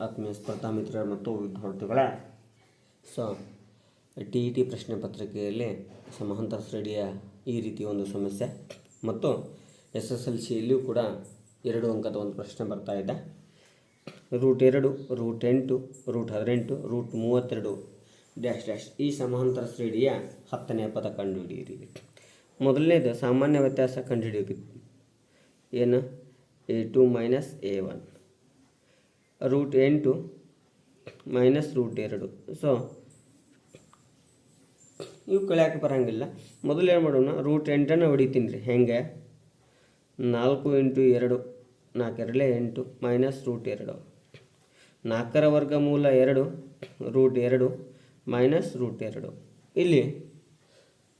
ಆತ್ಮೀಯ ಸ್ಪರ್ಧಾ ಮಿತ್ರ ಮತ್ತು ವಿದ್ಯಾರ್ಥಿಗಳೇ, ಸೊ, ಟಿ ಇ ಟಿ ಪ್ರಶ್ನೆ ಪತ್ರಿಕೆಯಲ್ಲಿ ಸಮಾನಂತರ ಶ್ರೇಣಿಯ ಈ ರೀತಿಯ ಒಂದು ಸಮಸ್ಯೆ ಮತ್ತು ಎಸ್ ಎಸ್ ಎಲ್ ಸಿಯಲ್ಲಿಯೂ ಕೂಡ ಎರಡು ಅಂಕದ ಒಂದು ಪ್ರಶ್ನೆ ಬರ್ತಾ ಇದೆ. ರೂಟ್ ಎರಡು, ರೂಟ್ ಎಂಟು, ರೂಟ್ ಹದಿನೆಂಟು, ರೂಟ್ ಮೂವತ್ತೆರಡು ಡ್ಯಾಶ್ ಡ್ಯಾಶ್ ಈ ಸಮಾಂತರ ಶ್ರೇಣಿಯ ಹತ್ತನೇ ಪದ ಕಂಡುಹಿಡಿಯಿರಿ. ಮೊದಲನೇದು ಸಾಮಾನ್ಯ ವ್ಯತ್ಯಾಸ ಕಂಡುಹಿಡಿಯಬೇಕು ಏನು? A two minus a one. Root ಎಂಟು ಮೈನಸ್ ರೂಟ್ ಎರಡು. ಸೊ ಇವು ಕಳ್ಯಾಕೆ ಬರೋಂಗಿಲ್ಲ. ಮೊದಲು ಏನು ಮಾಡೋಣ ರೂಟ್ ಎಂಟನ್ನು ಹೊಡಿತೀನಿ ರೀ. ಹೆಂಗೆ? ನಾಲ್ಕು ಇಂಟು ಎರಡು ನಾಲ್ಕೆರಡಲೇ ಎಂಟು ಮೈನಸ್ ರೂಟ್ ಎರಡು. ನಾಲ್ಕರ ವರ್ಗಮೂಲ ಎರಡು ರೂಟ್ ಎರಡು ಮೈನಸ್ ರೂಟ್ ಎರಡು. ಇಲ್ಲಿ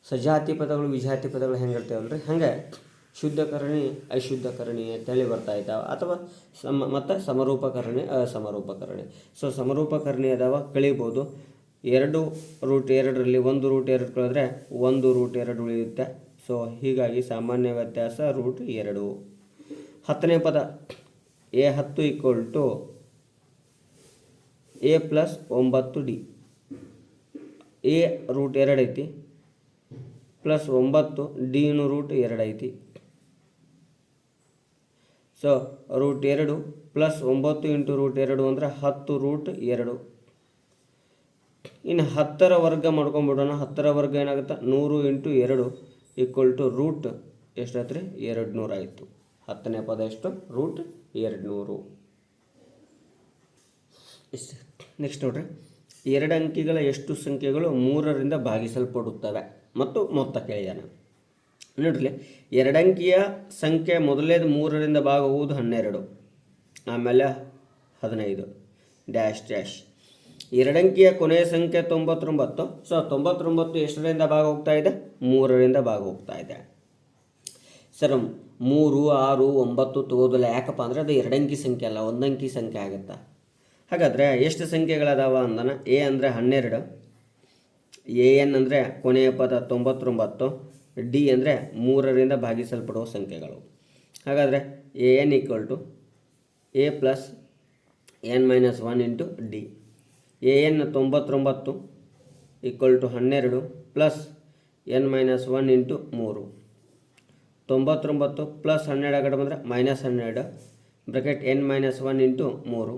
ಸಜಾತಿ ಪದಗಳು, ವಿಜಾತಿ ಪದಗಳು ಹೆಂಗೆ ರೀ ಹಂಗೆ. ಶುದ್ಧಕರಣಿ, ಅಶುದ್ಧಕರಣಿ ಅಂತೇಳಿ ಬರ್ತಾ ಇದ್ದಾವೆ. ಅಥವಾ ಸಮ, ಮತ್ತು ಸಮರೂಪಕರಣಿ, ಅಸಮರೂಪಕರಣಿ. ಸೊ ಸಮರೂಪಕರಣಿ ಅದಾವ ಕಳಿಬೋದು ಎರಡು ರೂಟ್ ಎರಡರಲ್ಲಿ ಒಂದು ರೂಟ್ ಎರಡು ಕಳೆದ್ರೆ ಒಂದು ರೂಟ್ ಎರಡು ಉಳಿಯುತ್ತೆ. ಸೊ ಹೀಗಾಗಿ ಸಾಮಾನ್ಯ ವ್ಯತ್ಯಾಸ ರೂಟ್ ಎರಡು. ಹತ್ತನೇ ಪದ, ಎ ಹತ್ತು ಈಕ್ವಲ್ ಟು ಎ ಪ್ಲಸ್ ಒಂಬತ್ತು ಡಿ. ಎ ರೂಟ್ ಎರಡು ಐತಿ ಪ್ಲಸ್ ಒಂಬತ್ತು ಡಿನು ರೂಟ್ ಎರಡು ಐತಿ. ಸೊ ರೂಟ್ ಎರಡು ಪ್ಲಸ್ ಒಂಬತ್ತು ಇಂಟು ರೂಟ್ ಎರಡು ಅಂದರೆ ಹತ್ತು ರೂಟ್ ಎರಡು. ಇನ್ನು ಹತ್ತರ ವರ್ಗ ಮಾಡ್ಕೊಂಬಿಡೋಣ. ಹತ್ತರ ವರ್ಗ ಏನಾಗುತ್ತೆ? ನೂರು ಇಂಟು ಎರಡು ಈಕ್ವಲ್ ಟು ರೂಟ್ ಎಷ್ಟಾಯ್ತು ರೀ ಎರಡು ನೂರು ಆಯಿತು. ಹತ್ತನೇ ಪದ ಎಷ್ಟು? ರೂಟ್ ಎರಡು ನೂರು ನೆಕ್ಸ್ಟ್ ನೋಡ್ರಿ. ಎರಡು ಅಂಕಿಗಳ ಎಷ್ಟು ಸಂಖ್ಯೆಗಳು ಮೂರರಿಂದ ಭಾಗಿಸಲ್ಪಡುತ್ತವೆ. ಮತ್ತು ಮೊತ್ತ ಕೇಳಿದಾನೆ. ನೋಡ್ರಿ. ಎರಡಂಕಿಯ ಸಂಖ್ಯೆ ಮೊದಲನೇದು ಮೂರರಿಂದ ಭಾಗವುದು ಹನ್ನೆರಡು. ಆಮೇಲೆ ಹದಿನೈದು. Dash dash. ಎರಡಂಕಿಯ ಕೊನೆಯ ಸಂಖ್ಯೆ ತೊಂಬತ್ತೊಂಬತ್ತು. ಸೊ, ತೊಂಬತ್ತೊಂಬತ್ತು ಎಷ್ಟರಿಂದ ಭಾಗ ಹೋಗ್ತಾ ಇದೆ? ಮೂರರಿಂದ ಭಾಗ ಹೋಗ್ತಾ ಇದೆ. ಸರ್, ಮೂರು, ಆರು, ಒಂಬತ್ತು ತಗೋದಿಲ್ಲ ಯಾಕಪ್ಪ ಅಂದರೆ ಅದು ಎರಡಂಕಿ ಸಂಖ್ಯೆ ಅಲ್ಲ, ಒಂದಂಕಿ ಸಂಖ್ಯೆ ಆಗುತ್ತಾ? ಹಾಗಾದರೆ ಎಷ್ಟು ಸಂಖ್ಯೆಗಳದಾವ ಅಂದನ? ಎ ಅಂದರೆ ಹನ್ನೆರಡು. ಎ ಎನ್ ಅಂದರೆ ಕೊನೆಯ ಪದ ತೊಂಬತ್ತೊಂಬತ್ತು. ಡಿ ಅಂದರೆ ಮೂರರಿಂದ ಭಾಗಿಸಲ್ಪಡುವ ಸಂಖ್ಯೆಗಳು. ಹಾಗಾದರೆ a n equal to a plus n minus one into d a n ತೊಂಬತ್ತೊಂಬತ್ತು ಈಕ್ವಲ್ ಟು ಹನ್ನೆರಡು plus n minus one into ಮೂರು. ತೊಂಬತ್ತೊಂಬತ್ತು ಪ್ಲಸ್ ಹನ್ನೆರಡು ಆಗಡೆ ಬಂದರೆ ಮೈನಸ್ ಹನ್ನೆರಡು bracket n minus one into ಮೂರು.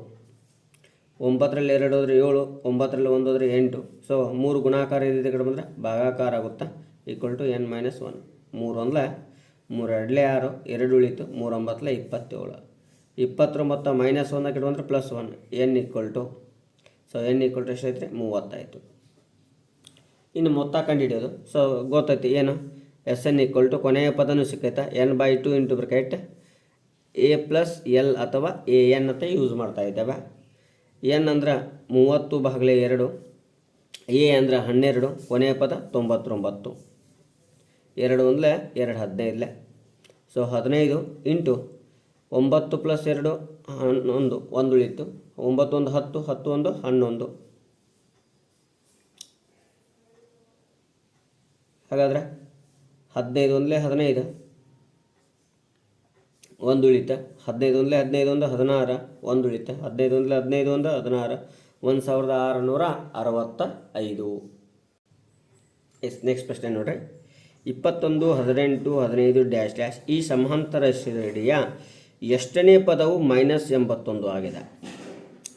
ಒಂಬತ್ತರಲ್ಲಿ ಎರಡು ಹೋದರೆ ಏಳು, ಒಂಬತ್ತರಲ್ಲಿ ಒಂದು ಹೋದರೆ ಎಂಟು. ಸೊ ಮೂರು ಗುಣಾಕಾರ ಇದೆ ಕಡೆ ಬಂದರೆ ಭಾಗಾಕಾರ ಆಗುತ್ತಾ? Equal to n minus one. ಮೂರು ಒಂದ್ಲೆ, ಮೂರು ಆರು, ಎರಡು ಉಳಿತು ಮೂರೊಂಬತ್ತಲೆ ಇಪ್ಪತ್ತೇಳು. ಇಪ್ಪತ್ತೊಂಬತ್ತು ಮೈನಸ್ ಒನ್ ಕಡೆ ಅಂದರೆ plus one. N equal to, so n equal to ಎಷ್ಟೈತೆ ಮೂವತ್ತಾಯಿತು. ಇನ್ನು ಮೊತ್ತ ಕಂಡುಹಿಡಿಯೋದು. ಸೊ ಗೊತ್ತೈತಿ, ಏನು? ಎಸ್ ಎನ್ ಈಕ್ವಲ್ ಟು ಕೊನೆಯ ಪದನೂ ಸಿಕ್ಕೈತೆ? N by two into bracket a plus l ಅಥವಾ ಎ ಎನ್ ಅಂತ ಯೂಸ್ ಮಾಡ್ತಾ ಇದ್ದಾವೆ. ಎನ್ ಅಂದ್ರೆ ಮೂವತ್ತು ಬಾಗಲೇ ಎರಡು, ಎ ಅಂದರೆ ಹನ್ನೆರಡು, ಕೊನೆಯ ಪದ ತೊಂಬತ್ತೊಂಬತ್ತು. ಎರಡು ಒಂದ್ಲೆ, ಎರಡು ಹದಿನೈದಲೆ. ಸೊ ಹದಿನೈದು ಇಂಟು ಒಂಬತ್ತು ಪ್ಲಸ್ ಎರಡು, ಹನ್ನೊಂದು ಒಂದು ಉಳಿತು ಒಂಬತ್ತೊಂದು ಹತ್ತು ಹತ್ತು ಒಂದು ಹನ್ನೊಂದು. ಹಾಗಾದರೆ ಹದಿನೈದು ಒಂದಲೇ ಹದಿನೈದು ಒಂದು ಉಳಿತ ಹದಿನೈದು ಒಂದಲೇ ಹದಿನೈದು ಒಂದು, ಹದಿನಾರು ಒಂದು ಉಳಿತ ಹದಿನೈದು ಒಂದಲೇ ಹದಿನೈದು ಒಂದು, ಹದಿನಾರು. ಒಂದು ಸಾವಿರದ ಆರುನೂರ ಅರವತ್ತ ಐದು ಎಸ್ ನೆಕ್ಸ್ಟ್ ಪ್ರಶ್ನೆ ನೋಡ್ರಿ. ಇಪ್ಪತ್ತೊಂದು, ಹದಿನೆಂಟು, ಹದಿನೈದು ಡ್ಯಾಶ್ ಡ್ಯಾಶ್ ಈ ಸಮಾಂತರ ಶ್ರೇಣಿಯ ಎಷ್ಟನೇ ಪದವು ಮೈನಸ್ ಎಂಬತ್ತೊಂದು ಆಗಿದೆ.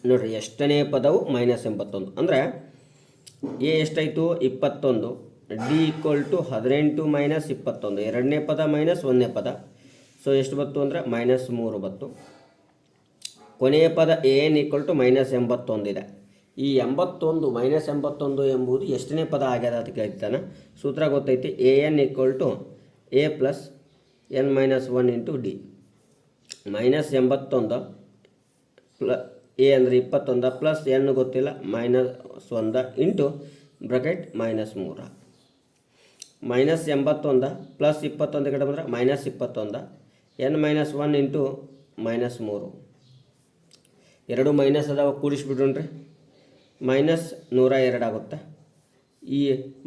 ನೋಡಿರಿ, ಎಷ್ಟನೇ ಪದವು ಮೈನಸ್ ಎಂಬತ್ತೊಂದು. ಅಂದರೆ ಎ ಎಷ್ಟಾಯಿತು? ಇಪ್ಪತ್ತೊಂದು. ಡಿ ಈಕ್ವಲ್ ಟು ಹದಿನೆಂಟು ಮೈನಸ್ ಇಪ್ಪತ್ತೊಂದು. ಎರಡನೇ ಪದ ಮೈನಸ್ ಒಂದನೇ ಪದ. ಸೊ ಎಷ್ಟು ಬತ್ತು ಅಂದರೆ ಮೈನಸ್ ಮೂರು ಬತ್ತು. ಕೊನೆಯ ಪದ a n equal to minus ಎಂಬತ್ತೊಂದಿದೆ ಈ ಎಂಬತ್ತೊಂದು ಮೈನಸ್ ಎಂಬತ್ತೊಂದು ಎಂಬುದು ಎಷ್ಟನೇ ಪದ ಆಗ್ಯದ ಅದಕ್ಕೆ ಕೇಳ್ತಾನೆ ಸೂತ್ರ ಗೊತ್ತೈತಿ a n equal to a plus n minus one into d minus ಎಂಬತ್ತೊಂದು ಪ್ಲ ಎ ಅಂದರೆ ಇಪ್ಪತ್ತೊಂದು ಪ್ಲಸ್ ಎನ್ ಗೊತ್ತಿಲ್ಲ ಮೈನಸ್ ಒಂದು ಇಂಟು ಬ್ರಕೆಟ್ ಮೈನಸ್ ಮೂರ. ಮೈನಸ್ ಎಂಬತ್ತೊಂದು ಪ್ಲಸ್ ಇಪ್ಪತ್ತೊಂದು ಕಡೆ ಬಂದರೆ ಮೈನಸ್ ಇಪ್ಪತ್ತೊಂದು n minus one into minus ಮೂರು. ಎರಡು ಮೈನಸ್ ಅದಾವ ಕೂಡಿಸ್ಬಿಡ್ರಿ ಮೈನಸ್ ನೂರ ಎರಡು ಆಗುತ್ತೆ. ಈ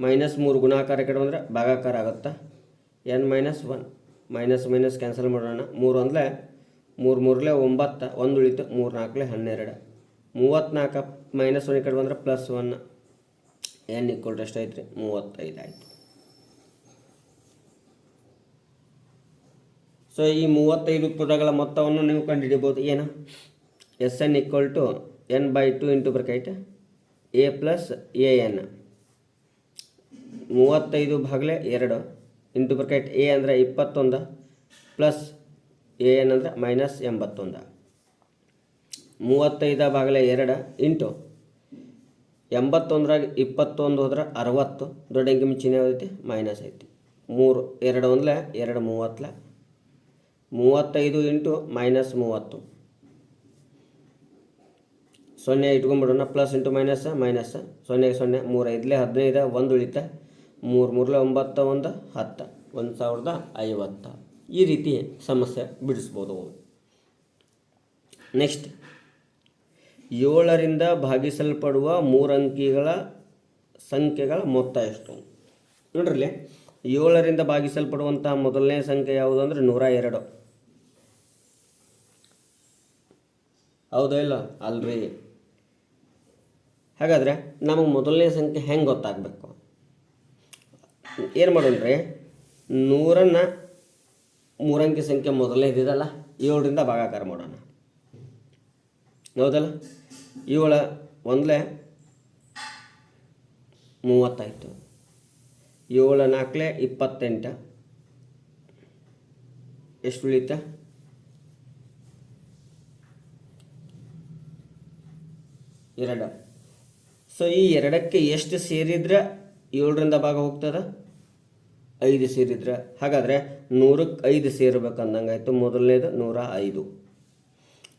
ಮೈನಸ್ ಮೂರು ಗುಣಾಕಾರ ಬಂದರೆ ಭಾಗಾಕಾರ ಆಗುತ್ತೆ. N minus one, minus minus cancel ಮಾಡೋಣ. ಮೂರು ಅಂದರೆ ಮೂರು ಮೂರಲೇ ಒಂಬತ್ತು, ಒಂದು ಉಳಿತು ಮೂರು ನಾಲ್ಕಲೆ ಹನ್ನೆರಡು. ಮೂವತ್ತ್ನಾಲ್ಕು ಮೈನಸ್ ಒನ್ ಕಡೆ ಬಂದ್ರೆ plus one. N equal to ಎಷ್ಟಾಯ್ತು ರೀ ಮೂವತ್ತೈದು ಆಯಿತು. ಸೊ, ಈ ಮೂವತ್ತೈದು ಪದಗಳ ಮೊತ್ತವನ್ನು ನೀವು ಕಂಡುಹಿಡಿಬೋದು ಏನು? S n equal to n by two into bracket. A plus a n ಮೂವತ್ತೈದು ಭಾಗಲೆ ಎರಡು. ಇಂಟು ಬ್ರಕೆಟ್ ಎ ಅಂದರೆ ಇಪ್ಪತ್ತೊಂದು ಪ್ಲಸ್ ಎ ಎನ್ ಅಂದರೆ ಮೈನಸ್ ಎಂಬತ್ತೊಂದು. ಮೂವತ್ತೈದು ಭಾಗಲೆ ಎರಡು, ಇಂಟು ಎಂಬತ್ತೊಂದರಾಗ ಇಪ್ಪತ್ತೊಂದು ಹೋದ್ರೆ ಅರವತ್ತು. ದೊಡ್ಡ ಅಂಕಿ ಮಿಂಚಿನ ಐತಿ? ಮೈನಸ್ ಐತಿ. ಮೂರು, ಎರಡು ಒಂದ್ಲೆ ಎರಡು ಮೂವತ್ತಲೆ ಮೂವತ್ತೈದು ಇಂಟು ಮೈನಸ್ ಮೂವತ್ತು. ಸೊನ್ನೆ ಇಟ್ಕೊಂಡ್ಬಿಡೋಣ ಪ್ಲಸ್ ಇಂಟು ಮೈನಸ್ ಮೈನಸ್ ಸೊನ್ನೆಗೆ ಸೊನ್ನೆ, ಮೂರು, ಐದಲೇ ಹದಿನೈದು, ಒಂದು ಉಳಿತ, ಮೂರು, ಮೂರಲೆ ಒಂಬತ್ತು, ಒಂದು ಹತ್ತು, ಒಂದು ಸಾವಿರದ ಐವತ್ತು. ಈ ರೀತಿ ಸಮಸ್ಯೆ ಬಿಡಿಸ್ಬೋದು. ನೆಕ್ಸ್ಟ್, ಏಳರಿಂದ ಭಾಗಿಸಲ್ಪಡುವ ಮೂರು ಅಂಕಿಗಳ ಸಂಖ್ಯೆಗಳ ಮೊತ್ತ ಎಷ್ಟು? ನೋಡ್ರಲ್ಲಿ, ಏಳರಿಂದ ಭಾಗಿಸಲ್ಪಡುವಂಥ ಮೊದಲನೇ ಸಂಖ್ಯೆ ಯಾವುದು ಅಂದರೆ ನೂರ ಎರಡು. ಹೌದಾ ಇಲ್ಲ? ಅಲ್ರಿ. ಹಾಗಾದರೆ ನಮಗೆ ಮೊದಲನೇ ಸಂಖ್ಯೆ ಹೆಂಗೆ ಗೊತ್ತಾಗಬೇಕು? ಏನು ಮಾಡೋಣ ರೀ ನೂರನ್ನು ಮೂರಂಕಿ ಸಂಖ್ಯೆ ಮೊದಲನೇದಿದಲ್ಲ ಏಳರಿಂದ ಭಾಗಾಕಾರ ಮಾಡೋಣ. ಹೌದಲ್ಲ? ಏಳು ಒಂದಲೇ ಮೂವತ್ತಾಯಿತು ಏಳು ನಾಲ್ಕಲೆ ಇಪ್ಪತ್ತೆಂಟು. ಎಷ್ಟು ಉಳಿತ ಎರಡು. ಸೊ ಈ ಎರಡಕ್ಕೆ ಎಷ್ಟು ಸೇರಿದ್ರೆ ಏಳರಿಂದ ಭಾಗ ಹೋಗ್ತದ? ಐದು ಸೇರಿದ್ರೆ. ಹಾಗಾದರೆ ನೂರಕ್ಕೆ ಐದು ಸೇರಬೇಕಂದಂಗಾಯಿತು ಮೊದಲನೇದು ನೂರ ಐದು.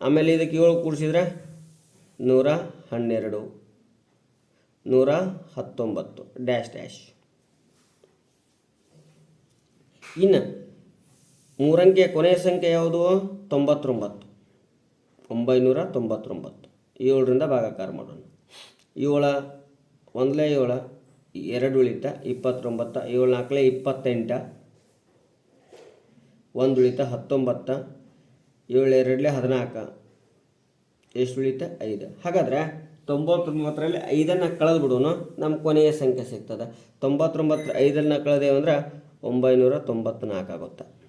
ಆಮೇಲೆ ಇದಕ್ಕೆ ಏಳು ಕೂಡಿಸಿದ್ರೆ ನೂರ ಹನ್ನೆರಡು, ನೂರ ಹತ್ತೊಂಬತ್ತು, ಡ್ಯಾಶ್ ಡ್ಯಾಶ್. ಇನ್ನು ಮೂರಂಗೆ ಕೊನೆಯ ಸಂಖ್ಯೆ ಯಾವುದು? ತೊಂಬತ್ತೊಂಬತ್ತು. ಒಂಬೈನೂರ ತೊಂಬತ್ತೊಂಬತ್ತು. ಏಳರಿಂದ ಭಾಗಾಕಾರ ಮಾಡೋಣ. ಏಳ, ಒಂದಲೇ ಏಳು, ಎರಡು ಉಳಿತ ಇಪ್ಪತ್ತೊಂಬತ್ತು, ಏಳು ನಾಲ್ಕಲೇ ಇಪ್ಪತ್ತೆಂಟು, ಒಂದು ಉಳಿತ ಹತ್ತೊಂಬತ್ತು, ಏಳು ಎರಡಲೇ ಹದಿನಾಲ್ಕು, ಎಷ್ಟು ಉಳಿತ ಐದು. ಹಾಗಾದರೆ ತೊಂಬತ್ತೊಂಬತ್ತರಲ್ಲಿ ಐದನ್ನು ಕಳೆದು ಬಿಡೋನು ನಮ್ಮ ಕೊನೆಯ ಸಂಖ್ಯೆ ಸಿಗ್ತದೆ. ತೊಂಬತ್ತೊಂಬತ್ತರ ಐದನ್ನು ಕಳೆದೇವು ಅಂದ್ರೆ ಒಂಬೈನೂರ ತೊಂಬತ್ನಾಲ್ಕು ಆಗುತ್ತೆ.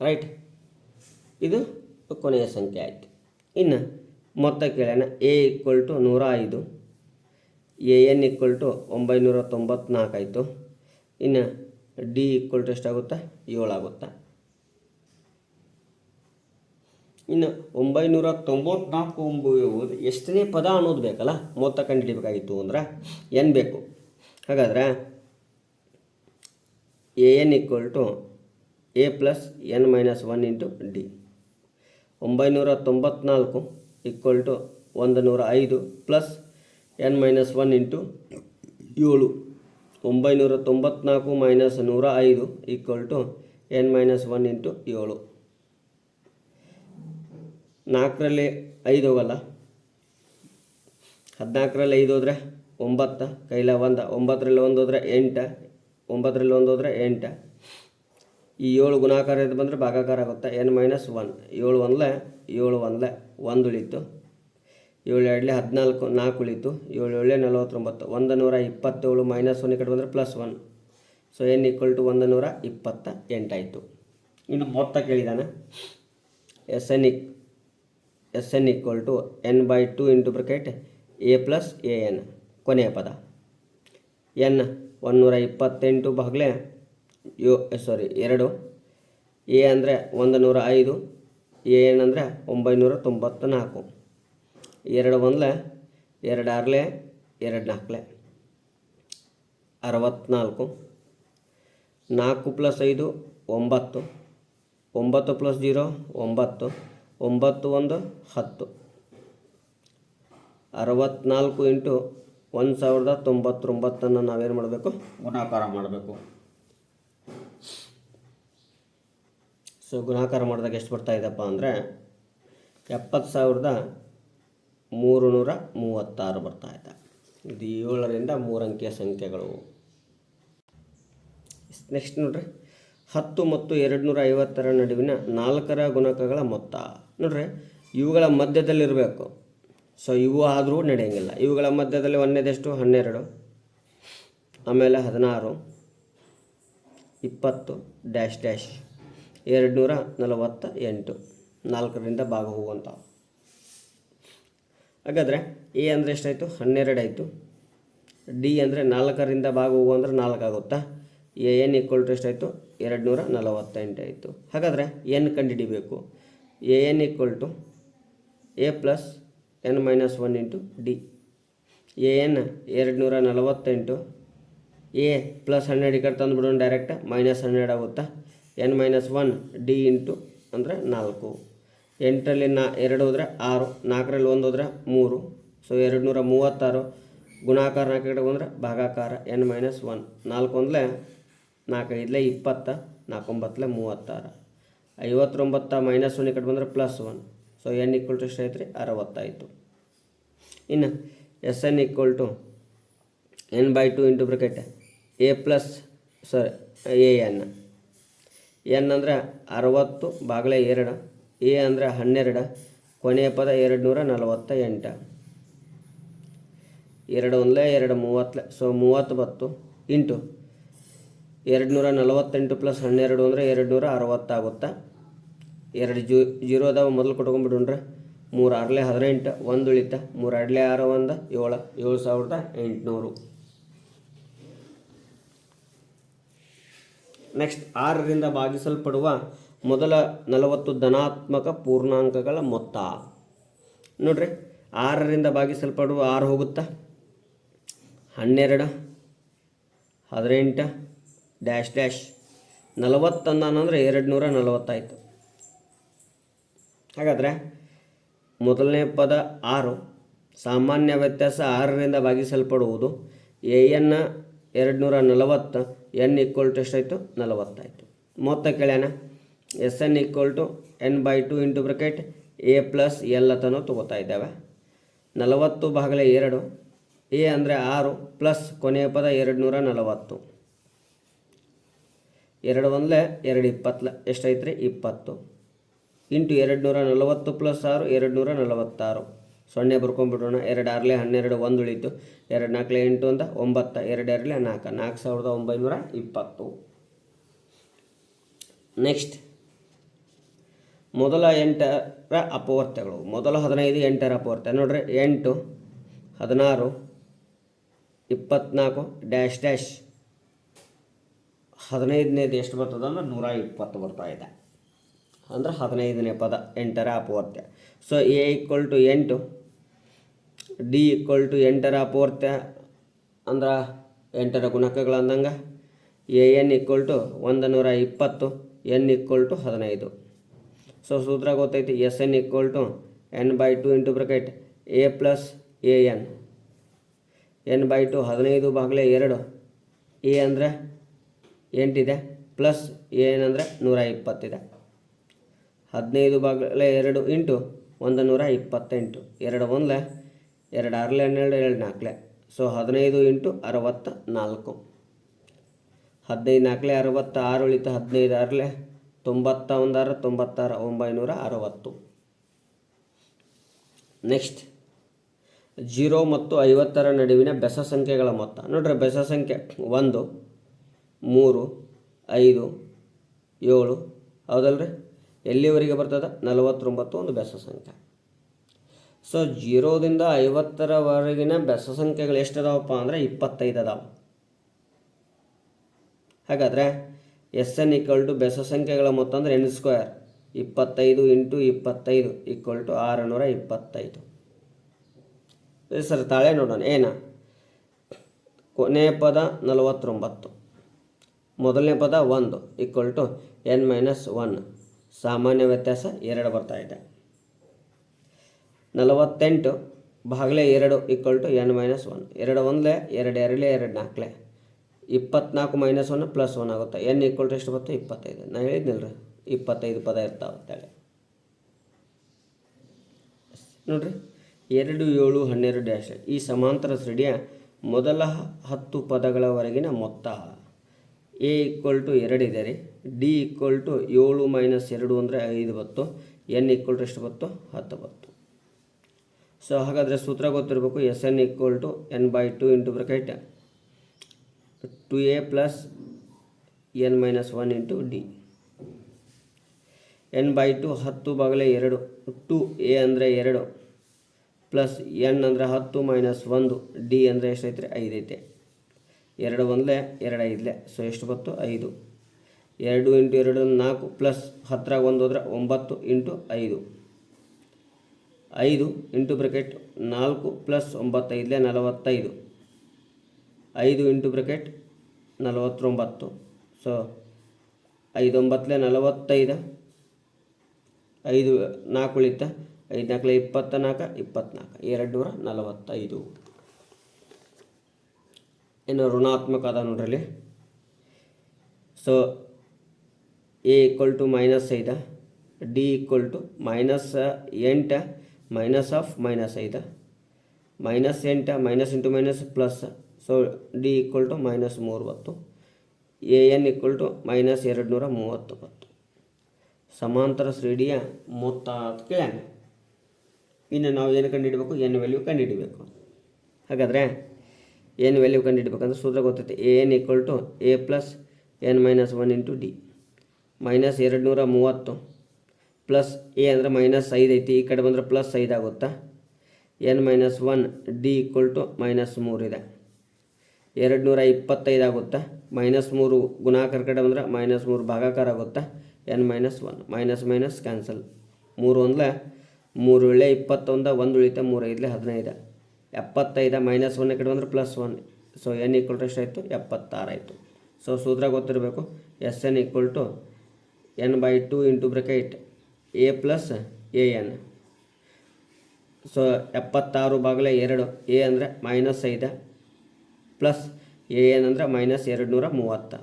ರೈಟ್ ಇದು ಕೊನೆಯ ಸಂಖ್ಯೆ ಆಯಿತು. ಇನ್ನು ಮೊತ್ತ ಕೇಳೋಣ. ಎ ಈಕ್ವಲ್ ಟು ನೂರ ಐದು. ಎ ಎನ್ ಈಕ್ವಲ್ ಟು ಒಂಬೈನೂರ ತೊಂಬತ್ನಾಲ್ಕು ಆಯಿತು. ಇನ್ನು ಡಿ ಈಕ್ವಲ್ ಟು ಎಷ್ಟಾಗುತ್ತಾ? ಏಳು ಆಗುತ್ತಾ? ಇನ್ನು ಒಂಬೈನೂರ ತೊಂಬತ್ನಾಲ್ಕು ಎಂಬುದು ಎಷ್ಟನೇ ಪದ ಅನ್ನೋದು ಬೇಕಲ್ಲ? ಮೊತ್ತ ಕಂಡುಹಿಡಿಬೇಕಾಗಿತ್ತು ಅಂದ್ರೆ ಎನ್ ಬೇಕು. ಹಾಗಾದ್ರೆ a n equal to a plus n minus one into d ಒಂಬೈನೂರ ತೊಂಬತ್ನಾಲ್ಕು ಈಕ್ವಲ್ ಟು ಒಂದು ನೂರ ಐದು plus n minus one into ಏಳು. ಒಂಬೈನೂರ ತೊಂಬತ್ನಾಲ್ಕು ಮೈನಸ್ ನೂರ ಐದು equal to n minus one into ಏಳು. ನಾಲ್ಕರಲ್ಲಿ ಐದು ಹೋಗಲ್ಲ. ಹದಿನಾಲ್ಕರಲ್ಲಿ ಐದು ಹೋದರೆ ಒಂಬತ್ತ ಕೈಲ ಒಂದ. ಒಂಬತ್ತರಲ್ಲಿ ಒಂದು ಹೋದರೆ ಎಂಟು, ಒಂಬತ್ತರಲ್ಲಿ ಒಂದು ಹೋದರೆ ಎಂಟು. ಈ ಏಳು ಗುಣಾಕಾರ ಇದು ಬಂದರೆ ಭಾಗಾಕಾರ ಆಗುತ್ತೆ. ಎನ್ ಮೈನಸ್ ಒನ್ ಏಳು ಒಂದಲೆ ಏಳು ಒಂದಲೆ, ಒಂದು ಉಳಿತು. ಏಳು ಎರಡಲೆ ಹದಿನಾಲ್ಕು, ನಾಲ್ಕು ಉಳಿತು. ಏಳು ಏಳೆ ನಲವತ್ತೊಂಬತ್ತು. ಒಂದು ನೂರ ಇಪ್ಪತ್ತೇಳು ಮೈನಸ್ ಒನ್ ಈ ಕಡೆ ಬಂದರೆ plus one so n equal to ಒಂದು ನೂರ ಇಪ್ಪತ್ತ ಎಂಟಾಯಿತು ಇನ್ನು ಮೊತ್ತ ಕೇಳಿದಾನೆ. S n ಇಕ್ S n equal to n by two into bracket a plus a n ಕೊನೆಯ ಪದ. ಎನ್ ಒಂದುನೂರ ಇಪ್ಪತ್ತೆಂಟು ಬಾಗ್ಲೆ ಯೋ ಸಾರಿ ಎರಡು. ಎ ಅಂದರೆ ಒಂದು ನೂರ ಐದು ಎ ಏನಂದರೆ ಒಂಬೈನೂರ ತೊಂಬತ್ತ ನಾಲ್ಕು ಎರಡು ಒಂದಲೆ, ಎರಡು ಆರ್ಲೆ, ಎರಡು ನಾಲ್ಕಲೆ. ಅರವತ್ತ್ನಾಲ್ಕು ನಾಲ್ಕು ಪ್ಲಸ್ ಐದು, ಒಂಬತ್ತು. ಒಂಬತ್ತು ಪ್ಲಸ್ ಜೀರೋ, ಒಂಬತ್ತು. ಒಂಬತ್ತು ಒಂದು, ಹತ್ತು. ಅರವತ್ತ್ನಾಲ್ಕು ಇಂಟು ಒಂದು ಸಾವಿರದ ತೊಂಬತ್ತೊಂಬತ್ತನ್ನು ನಾವೇನು ಮಾಡಬೇಕು? ಗುಣಾಕಾರ ಮಾಡಬೇಕು. ಸೊ ಗುಣಾಕಾರ ಮಾಡಿದಾಗ ಎಷ್ಟು ಬರ್ತಾ ಇದೆಪ್ಪ ಅಂದರೆ ಎಪ್ಪತ್ತು ಸಾವಿರದ ಮೂರು ನೂರ ಮೂವತ್ತಾರು ಬರ್ತಾ ಇದೆ. ಇದು ಏಳರಿಂದ ಮೂರು ಅಂಕಿಯ ಸಂಖ್ಯೆಗಳು. ನೆಕ್ಸ್ಟ್ ನೋಡ್ರಿ. ಹತ್ತು ಮತ್ತು ಎರಡು ನೂರ ಐವತ್ತರ ನಡುವಿನ ನಾಲ್ಕರ ಗುಣಕಗಳ ಮೊತ್ತ. ನೋಡ್ರಿ, ಇವುಗಳ ಮಧ್ಯದಲ್ಲಿರಬೇಕು. ಸೊ ಇವು ಆದರೂ ನಡೆಯಂಗಿಲ್ಲ. ಇವುಗಳ ಮಧ್ಯದಲ್ಲಿ ಒಂದನೇದೆಷ್ಟು ಹನ್ನೆರಡು. ಆಮೇಲೆ ಹದಿನಾರು. ಇಪ್ಪತ್ತು, ಡ್ಯಾಶ್ ಡ್ಯಾಶ್. ಎರಡು ನೂರ ನಲವತ್ತ ಎಂಟು ನಾಲ್ಕರಿಂದ ಭಾಗ ಹೋಗುವಂಥ ಹಾಗಾದರೆ ಎ ಅಂದರೆ ಎಷ್ಟಾಯಿತು? ಹನ್ನೆರಡು ಆಯಿತು ಡಿ ಅಂದರೆ ನಾಲ್ಕರಿಂದ ಭಾಗ ಹೋಗು ಅಂದ್ರೆ ನಾಲ್ಕು ಆಗುತ್ತಾ ಎ ಎನ್ ಈಕ್ವಲ್ ಟು ಎಷ್ಟಾಯಿತು? ಎರಡು ನೂರ ನಲವತ್ತೆಂಟು ಆಯಿತು. ಹಾಗಾದರೆ ಎನ್ ಕಂಡುಹಿಡಿಬೇಕು? A n equal to a plus n minus one into d. A n ಎರಡು ನೂರ ನಲವತ್ತೆಂಟು ಎ ಪ್ಲಸ್ ಹನ್ನೆರಡು ಕಡೆ ತಂದುಬಿಡೋಣ ಡೈರೆಕ್ಟ್. ಮೈನಸ್ ಹನ್ನೆರಡು ಆಗುತ್ತಾ? N minus one d into ಅಂದರೆ ನಾಲ್ಕು. ಎಂಟರಲ್ಲಿ ನಾ ಎರಡು ಹೋದರೆ ಆರು, ನಾಲ್ಕರಲ್ಲಿ ಒಂದು ಹೋದರೆ ಮೂರು. ಸೊ ಎರಡು ನೂರ ಮೂವತ್ತಾರು ಗುಣಾಕಾರ ನಾಲ್ಕು ಕಡೆ ಬಂದರೆ ಭಾಗಾಕಾರ ಎನ್ ಮೈನಸ್ ಒನ್. ನಾಲ್ಕು ಒಂದಲೇ ನಾಲ್ಕೈದಲೇ ಇಪ್ಪತ್ತ ನಾಲ್ಕೊಂಬತ್ತಲೆ ಮೂವತ್ತಾರು. ಐವತ್ತೊಂಬತ್ತ ಮೈನಸ್ ಒನ್ ಈ ಕಡೆ ಬಂದರೆ plus one. So n equal to ಎಷ್ಟು ಐತ್ರಿ ಅರವತ್ತಾಯಿತು. ಇನ್ನು S n equal to n by two into bracket a plus sorry a n. N ಅಂದರೆ ಅರವತ್ತು ಬಾಗಲ ಎರಡು, ಎ ಅಂದರೆ ಹನ್ನೆರಡು, ಕೊನೆಯ ಪದ ಎರಡು ನೂರ ನಲವತ್ತ ಎಂಟು. ಎರಡು ಒಂದಲೇ ಎರಡು ಮೂವತ್ತಲೆ ಸೊ ಮೂವತ್ತು ಬತ್ತು. ಇಂಟು ಎರಡು ನೂರ ನಲವತ್ತೆಂಟು ಪ್ಲಸ್ ಹನ್ನೆರಡು ಅಂದರೆ ಎರಡು ನೂರ ಅರವತ್ತಾಗುತ್ತಾ ಎರಡು ಜೂ, ಜೀರೋ ಅದಾವ ಮೊದಲು ಕೊಟ್ಕೊಂಡ್ಬಿಡ್ರಿ ಮೂರು ಆರಲೆ ಹದಿನೆಂಟು, ಒಂದು ಉಳಿತ? ಮೂರು ಎರಡಲೆ ಆರು ಒಂದು ಏಳು ಏಳು ಸಾವಿರದ ಎಂಟುನೂರು. ನೆಕ್ಸ್ಟ್ ಆರರಿಂದ ಭಾಗಿಸಲ್ಪಡುವ ಮೊದಲ ನಲವತ್ತು ಧನಾತ್ಮಕ ಪೂರ್ಣಾಂಕಗಳ ಮೊತ್ತ. ನೋಡ್ರಿ, ಆರರಿಂದ ಭಾಗಿಸಲ್ಪಡುವ ಆರು ಹೋಗುತ್ತಾ? ಹನ್ನೆರಡು, ಹದಿನೆಂಟು, ಡ್ಯಾಶ್ ಡ್ಯಾಶ್. ನಲವತ್ತೊಂದನಂದ್ರೆ ಎರಡು ನೂರ ನಲವತ್ತಾಯಿತು ಹಾಗಾದರೆ, ಮೊದಲನೇ ಪದ ಆರು, ಸಾಮಾನ್ಯ ವ್ಯತ್ಯಾಸ ಆರರಿಂದ ಭಾಗಿಸಲ್ಪಡುವುದು ಎ ಎನ್ ಎರಡು ನೂರ ನಲವತ್ತು ಎನ್ ಈಕ್ವಲ್ ಟು ಎಷ್ಟಾಯಿತು? ನಲವತ್ತಾಯಿತು. ಮೊತ್ತ ಕೇಳ್ಯಾನ? S n equal to n by two into bracket a plus l ಅಂತನೂ ತೊಗೋತಾ ಇದ್ದೇವೆ. ನಲವತ್ತು ಭಾಗಲೇ ಎರಡು ಎ ಅಂದರೆ ಆರು ಪ್ಲಸ್ ಕೊನೆಯ ಪದ ಎರಡು ನೂರ ನಲವತ್ತು. ಎರಡು ಒಂದಲೇ ಎರಡು ಇಪ್ಪತ್ತಲ ಎಷ್ಟೈತ್ರಿ ಇಪ್ಪತ್ತು. ಇಂಟು ಎರಡು ನೂರ ನಲವತ್ತು ಪ್ಲಸ್ ಆರು ಎರಡು ನೂರ ನಲವತ್ತಾರು. ಸೊನ್ನೆ ಬರ್ಕೊಂಡ್ಬಿಡೋಣ ಎರಡು ಆರಲೆ ಹನ್ನೆರಡು ಒಂದು ಉಳಿತು ಎರಡು ನಾಲ್ಕಲೆ ಎಂಟು ಅಂತ ಒಂಬತ್ತು. ಎರಡು ಎರಡಲೆ ನಾಲ್ಕು. ನಾಲ್ಕು ಸಾವಿರದ ಒಂಬೈನೂರ ಇಪ್ಪತ್ತು. ನೆಕ್ಸ್ಟ್. ಮೊದಲ ಎಂಟರ ಅಪವರ್ತ್ಯಗಳು ಮೊದಲ ಹದಿನೈದು, ಎಂಟರ ಅಪವರ್ತ್ಯ ನೋಡ್ರಿ, ಎಂಟು, ಹದಿನಾರು, ಇಪ್ಪತ್ನಾಲ್ಕು, ಡ್ಯಾಶ್ ಡ್ಯಾಶ್. ಹದಿನೈದನೇದು ಎಷ್ಟು ಬರ್ತದೆ ಅಂದ್ರೆ ನೂರ ಇಪ್ಪತ್ತು ಬರ್ತಾ ಇದೆ. ಅಂದ್ರೆ ಹದಿನೈದನೇ ಪದ, ಎಂಟರ ಅಪವರ್ತ್ಯ. ಸೊ ಎ ಈಕ್ವಲ್ ಟು ಎಂಟು. ಡಿ ಈಕ್ವಲ್ ಟು ಎಂಟರ ಪೋರ್ತ ಅಂದ್ರೆ ಎಂಟರ ಗುಣಕಗಳು ಅಂದಂಗೆ ಎ ಎನ್ ಈಕ್ವಲ್ ಟು ಒಂದು ನೂರ ಇಪ್ಪತ್ತು ಎನ್ ಈಕ್ವಲ್ ಟು ಹದಿನೈದು. ಸೊ ಸೂತ್ರ ಗೊತ್ತೈತಿ S n equal to n by two into bracket a plus a n n by two ಹದಿನೈದು ಬಾಗಲೇ ಎರಡು. ಎ ಅಂದರೆ ಎಂಟಿದೆ ಪ್ಲಸ್ ಎ ಎನ್ ಅಂದರೆ ನೂರ ಇಪ್ಪತ್ತಿದೆ ಹದಿನೈದು ಬಾಗಲೇ ಎರಡು ಇಂಟು ಒಂದು ನೂರ ಇಪ್ಪತ್ತೆಂಟು ಎರಡು ಒಂದಲೆ ಎರಡು ಆರಲೆ ಹನ್ನೆರಡು, ಎರಡು ನಾಲ್ಕಲೆ. ಸೊ ಹದಿನೈದು ಇಂಟು ಅರವತ್ತ ನಾಲ್ಕು. ಹದಿನೈದು ನಾಲ್ಕಲೆ, ಅರವತ್ತ ಆರು ಉಳಿತ ಹದಿನೈದು ಆರಲೆ, ತೊಂಬತ್ತ ಒಂದಾರು ತೊಂಬತ್ತಾರು, ಒಂಬೈನೂರ ಅರವತ್ತು. ನೆಕ್ಸ್ಟ್ ಜೀರೋ ಮತ್ತು ಐವತ್ತರ ನಡುವಿನ ಬೆಸ ಸಂಖ್ಯೆಗಳ ಮೊತ್ತ. ನೋಡ್ರಿ, ಬೆಸ ಸಂಖ್ಯೆ ಒಂದು, ಮೂರು, ಐದು, ಏಳು. ಹೌದಲ್ರಿ? ಎಲ್ಲಿವರೆಗೆ ಬರ್ತದೆ? ನಲವತ್ತೊಂಬತ್ತು ಒಂದು ಬೆಸ ಸಂಖ್ಯೆ. ಸೊ ಜೀರೋದಿಂದ ಐವತ್ತರವರೆಗಿನ ಬೆಸ ಸಂಖ್ಯೆಗಳು ಎಷ್ಟಿದಾವಪ್ಪ ಅಂದರೆ ಇಪ್ಪತ್ತೈದು ಅದಾವೆ ಹಾಗಾದರೆ ಎಸ್ ಎನ್ ಈಕ್ವಲ್ ಟು ಬೆಸ ಸಂಖ್ಯೆಗಳ ಮೊತ್ತ ಅಂದರೆ ಎನ್ ಸ್ಕ್ವೇರ್. ಇಪ್ಪತ್ತೈದು ಇಂಟು ಇಪ್ಪತ್ತೈದು ಈಕ್ವಲ್ ಟು ಆರುನೂರ ಇಪ್ಪತ್ತೈದು. ಸರ್ ತಾಳೆ ನೋಡೋಣ. ಏನ? ಕೊನೆಯ ಪದ ನಲವತ್ತೊಂಬತ್ತು. ಮೊದಲನೇ ಪದ ಒಂದು equal to n minus one. ಸಾಮಾನ್ಯ ವ್ಯತ್ಯಾಸ ಎರಡು ಬರ್ತಾ ಇದೆ. ನಲವತ್ತೆಂಟು ಭಾಗಲೇ ಎರಡು equal to n minus one ಎರಡು ಒಂದಲೇ, ಎರಡು ಎರಡಲೇ, ಎರಡು ನಾಲ್ಕಲೇ. ಇಪ್ಪತ್ನಾಲ್ಕು ಮೈನಸ್ ಒನ್ ಪ್ಲಸ್ ಒನ್ ಆಗುತ್ತೆ. ಎನ್ ಈಕ್ವಲ್ ಟು ಎಷ್ಟು ಬರ್ತದೆ? ಇಪ್ಪತ್ತೈದು. ನಾನು ಹೇಳಿದ್ನಲ್ಲ ರೀ ಇಪ್ಪತ್ತೈದು ಪದ ಇರ್ತಾವೆ ಅಂತೇಳಿ. ನೋಡ್ರಿ. ಎರಡು ಏಳು ಹನ್ನೆರಡು ಡ್ಯಾಶ್ ಈ ಸಮಾಂತರ ಶ್ರೇಣಿಯ ಮೊದಲ ಹತ್ತು ಪದಗಳವರೆಗಿನ ಮೊತ್ತ. ಎ ಈಕ್ವಲ್ ಟು ಎರಡು ಇದೆ ರೀ. ಡಿ ಈಕ್ವಲ್ ಟು ಏಳು ಮೈನಸ್ ಎರಡು ಅಂದರೆ ಐದು ಬತ್ತು. ಎನ್ ಈಕ್ವಲ್ ಟು ಎಷ್ಟು ಬತ್ತು? ಹತ್ತು ಬತ್ತು. ಸೊ ಹಾಗಾದರೆ ಸೂತ್ರ ಗೊತ್ತಿರಬೇಕು S n equal to n by two into bracket two a plus n minus one into d n by two ಹತ್ತು ಬಾಗಲೇ ಎರಡು ಟು ಎ ಅಂದರೆ ಎರಡು ಪ್ಲಸ್ ಎನ್ ಅಂದರೆ ಹತ್ತು ಮೈನಸ್ ಒಂದು ಡಿ ಅಂದರೆ ಎಷ್ಟೈತೆ ಐದು ಐತೆ. ಎರಡು ಒಂದಲೇ, ಎರಡು ಐದಲೆ ಸೊ ಎಷ್ಟು ಬತ್ತು? ಐದು. ಎರಡು ಇಂಟು ಎರಡು ನಾಲ್ಕು ಪ್ಲಸ್ ಹತ್ತಿರ ಒಂದು ಹೋದ್ರೆ ಒಂಬತ್ತು ಇಂಟು ಐದು. ಐದು ಇಂಟು ಬ್ರೆಕೆಟ್ ನಾಲ್ಕು ಪ್ಲಸ್ ಒಂಬತ್ತೈದಲೆ ನಲವತ್ತೈದು. ಐದು ಇಂಟು ಬ್ರೆಕೆಟ್ ನಲವತ್ತೊಂಬತ್ತು. ಸೊ ಐದೊಂಬತ್ತಲೆ ನಲವತ್ತೈದು. ಐದು ನಾಲ್ಕು ಉಳಿತ ಐದು ನಾಲ್ಕಲೆ ಇಪ್ಪತ್ತ ನಾಲ್ಕು ಇಪ್ಪತ್ನಾಲ್ಕು ಎರಡು ನೂರ ನಲವತ್ತೈದು. ಇನ್ನು ಋಣಾತ್ಮಕ ಅದ ನೋಡ್ರಲ್ಲಿ. So a equal to minus ಐದ. ಡಿ ಈಕ್ವಲ್ ಟು ಮೈನಸ್ ಎಂಟು. ಮೈನಸ್ ಆಫ್ ಮೈನಸ್ ಐದು ಮೈನಸ್ ಎಂಟು minus into minus plus so d equal to minus ಮೂವತ್ತು a n equal to minus ಎರಡು ನೂರ ಮೂವತ್ತೊಂಬತ್ತು ಸಮಾಂತರ ಶ್ರೇಣಿಯ ಮೊತ್ತ ಅಂತ ಇನ್ನು ನಾವು ಏನು ಕಂಡುಹಿಡಬೇಕು ಎನ್ ವ್ಯಾಲ್ಯೂ ಕಂಡುಹಿಡಬೇಕು ಹಾಗಾದರೆ ಏನು ವ್ಯಾಲ್ಯೂ ಕಂಡುಹಿಡ್ಬೇಕಂದ್ರೆ ಸೂತ್ರ ಗೊತ್ತೈತೆ. A n equal to a plus n minus one into d minus ಎರಡು ನೂರ ಮೂವತ್ತು. ಪ್ಲಸ್ ಎ ಅಂದರೆ ಮೈನಸ್ ಐದು ಐತಿ, ಈ ಕಡೆ ಬಂದರೆ ಪ್ಲಸ್ ಐದು ಆಗುತ್ತಾ? N minus one, d equal to minus ಮೂರು ಇದೆ. ಎರಡು ನೂರ ಇಪ್ಪತ್ತೈದು ಆಗುತ್ತಾ? ಮೈನಸ್ ಮೂರು ಗುಣಾಕಾರ ಕಡೆ ಬಂದರೆ ಮೈನಸ್ ಮೂರು ಭಾಗಾಕಾರ ಆಗುತ್ತಾ? N minus one, minus minus cancel. ಮೂರು ಒಂದ್ಲೆ ಮೂರು ಏಳೆ ಇಪ್ಪತ್ತೊಂದ, ಒಂದು ಉಳಿತ ಮೂರು ಐದಲೆ ಹದಿನೈದು. ಎಪ್ಪತ್ತೈದು ಮೈನಸ್ ಒನ್ ಕಡೆ ಬಂದರೆ plus one. So n equal to ಎಷ್ಟಾಯಿತು? ಎಪ್ಪತ್ತಾರು ಆಯಿತು. ಸೊ ಸೂತ್ರ ಗೊತ್ತಿರಬೇಕು. S n equal to n by two into bracket a plus a n so ಎಪ್ಪತ್ತಾರು ಬಾಗಿಲೆ ಎರಡು ಎ ಅಂದರೆ ಮೈನಸ್ ಐದು ಪ್ಲಸ್ ಎ ಎನ್ ಅಂದರೆ ಮೈನಸ್ ಎರಡು ನೂರ ಮೂವತ್ತ.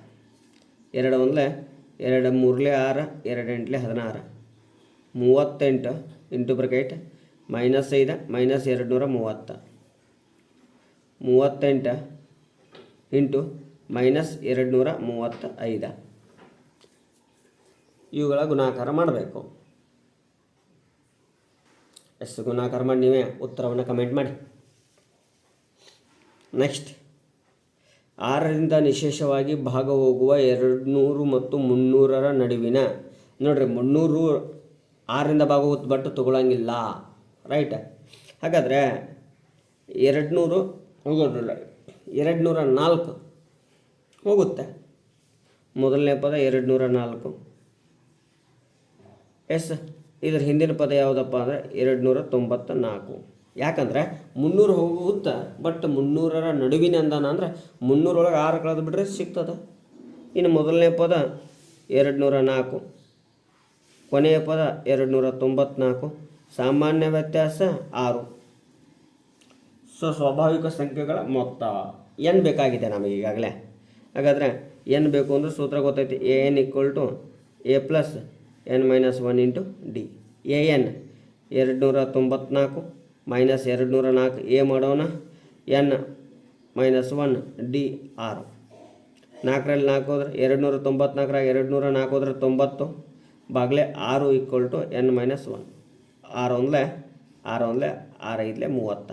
ಎರಡು ಒಂದಲೆ ಎರಡು ಮೂರಲೆ ಆರು, ಎರಡು ಎಂಟ್ಲೆ ಹದಿನಾರು. ಮೂವತ್ತೆಂಟು ಇಂಟು ಬ್ರಕೆಟ್ ಮೈನಸ್ ಐದು ಮೈನಸ್ ಎರಡು ನೂರ ಮೂವತ್ತ. ಮೂವತ್ತೆಂಟು ಇಂಟು ಮೈನಸ್ ಎರಡು ನೂರ ಮೂವತ್ತ ಐದು ಇವುಗಳ ಗುಣಾಕಾರ ಮಾಡಬೇಕು. ಎಷ್ಟು ಗುಣಾಕಾರ ಮಾಡಿ ನೀವೇ ಉತ್ತರವನ್ನು ಕಮೆಂಟ್ ಮಾಡಿ. ನೆಕ್ಸ್ಟ್ ಆರರಿಂದ ನಿಶೇಷವಾಗಿ ಭಾಗ ಹೋಗುವ ಎರಡು ನೂರು ಮತ್ತು ಮುನ್ನೂರರ ನಡುವಿನ, ನೋಡಿರಿ ಮುನ್ನೂರು ಆರರಿಂದ ಭಾಗ ಹೋಗುತ್ತೆ ಬಟ್ ತೊಗೊಳಂಗಿಲ್ಲ ರೈಟ್ ಹಾಗಾದರೆ ಎರಡು ಹೋಗೋದು ಹೋಗೋದಿಲ್ಲ ಎರಡು ನೂರ ನಾಲ್ಕು ಹೋಗುತ್ತೆ. ಮೊದಲನೇ ಪದ ಎರಡು ನೂರ ನಾಲ್ಕು. ಎಸ್ ಇದ್ರ ಹಿಂದಿನ ಪದ ಯಾವುದಪ್ಪ ಅಂದರೆ ಎರಡು ನೂರ ತೊಂಬತ್ತ ನಾಲ್ಕು ಯಾಕಂದರೆ ಮುನ್ನೂರು ಹೋಗುತ್ತ ಬಟ್ ಮುನ್ನೂರರ ನಡುವಿನ ಅಂದಾನ ಅಂದ್ರೆ ಮುನ್ನೂರೊಳಗೆ ಆರು ಕಳೆದು ಬಿಟ್ರೆ ಸಿಗ್ತದೆ. ಇನ್ನು ಮೊದಲನೇ ಪದ ಎರಡು ನೂರ ನಾಲ್ಕು ಕೊನೆಯ ಪದ ಎರಡು ನೂರ ತೊಂಬತ್ನಾಲ್ಕು ಸಾಮಾನ್ಯ ವ್ಯತ್ಯಾಸ ಆರು. ಸೊ ಸ್ವಾಭಾವಿಕ ಸಂಖ್ಯೆಗಳ ಮೊತ್ತ. ಏನು ಬೇಕಾಗಿದೆ ನಮಗೆ ಈಗಾಗಲೇ. ಹಾಗಾದರೆ ಏನು ಬೇಕು ಅಂದರೆ ಸೂತ್ರ ಗೊತ್ತೈತಿ. A n equal to a plus n minus one into d. A n ಎರಡು ನೂರ ತೊಂಬತ್ನಾಲ್ಕು ಮೈನಸ್ ಎರಡು ನೂರ ನಾಲ್ಕು. ಎ ಮಾಡೋಣ. ಎನ್ ಮೈನಸ್ ಒನ್ ಡಿ ಆರು. ನಾಲ್ಕರಲ್ಲಿ ನಾಲ್ಕು ಹೋದ್ರೆ ಎರಡು ನೂರ ತೊಂಬತ್ನಾಲ್ಕರಾಗ ಎರಡು ನೂರ ನಾಲ್ಕು ಹೋದ್ರೆ ತೊಂಬತ್ತು. ಬಾಗ್ಲೆ ಆರು equal to n minus one. ಆರು ಒಂದ್ಲೆ, ಆರು ಒಂದಲೇ, ಆರು ಐದಲೆ ಮೂವತ್ತ.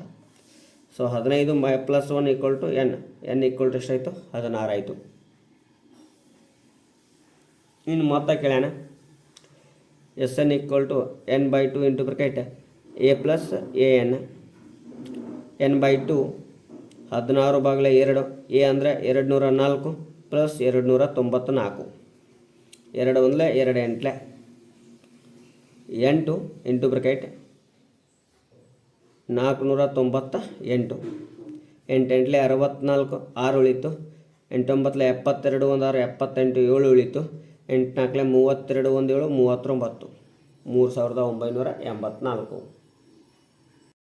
ಸೊ ಹದಿನೈದು ಮೈ plus one equal to n. N equal to ಎಷ್ಟಾಯಿತು? ಹದಿನಾರು ಆಯಿತು. ಇನ್ನು ಮೊತ್ತ ಕೇಳೋಣ. S n equal to n by two into bracket a plus a n n by two ಹದಿನಾರು ಬಾಗಿಲ ಎರಡು ಎ ಅಂದರೆ ಎರಡು ನೂರ ನಾಲ್ಕು ಪ್ಲಸ್ ಎರಡು ನೂರ ತೊಂಬತ್ತು ನಾಲ್ಕು ಎರಡು ಒಂದಲೇ ಎರಡು ಎಂಟ್ಲೆ. ಎಂಟು ಇಂಟು ಬ್ರಕೆಟ್ ನಾಲ್ಕುನೂರ ತೊಂಬತ್ತ ಎಂಟು. ಎಂಟೆಂಟ್ಲೆ ಅರವತ್ತ್ನಾಲ್ಕು ಆರು ಉಳಿತು. ಎಂಟೊಂಬತ್ತಲೆ ಎಪ್ಪತ್ತೆರಡು ಒಂದಾರು ಎಪ್ಪತ್ತೆಂಟು ಏಳು ಉಳಿತು. ಎಂಟು ನಾಲ್ಕಲೆ ಮೂವತ್ತೆರಡು ಒಂದು ಏಳು ಮೂವತ್ತೊಂಬತ್ತು ಮೂರು ಸಾವಿರದ ಒಂಬೈನೂರ ಎಂಬತ್ನಾಲ್ಕು.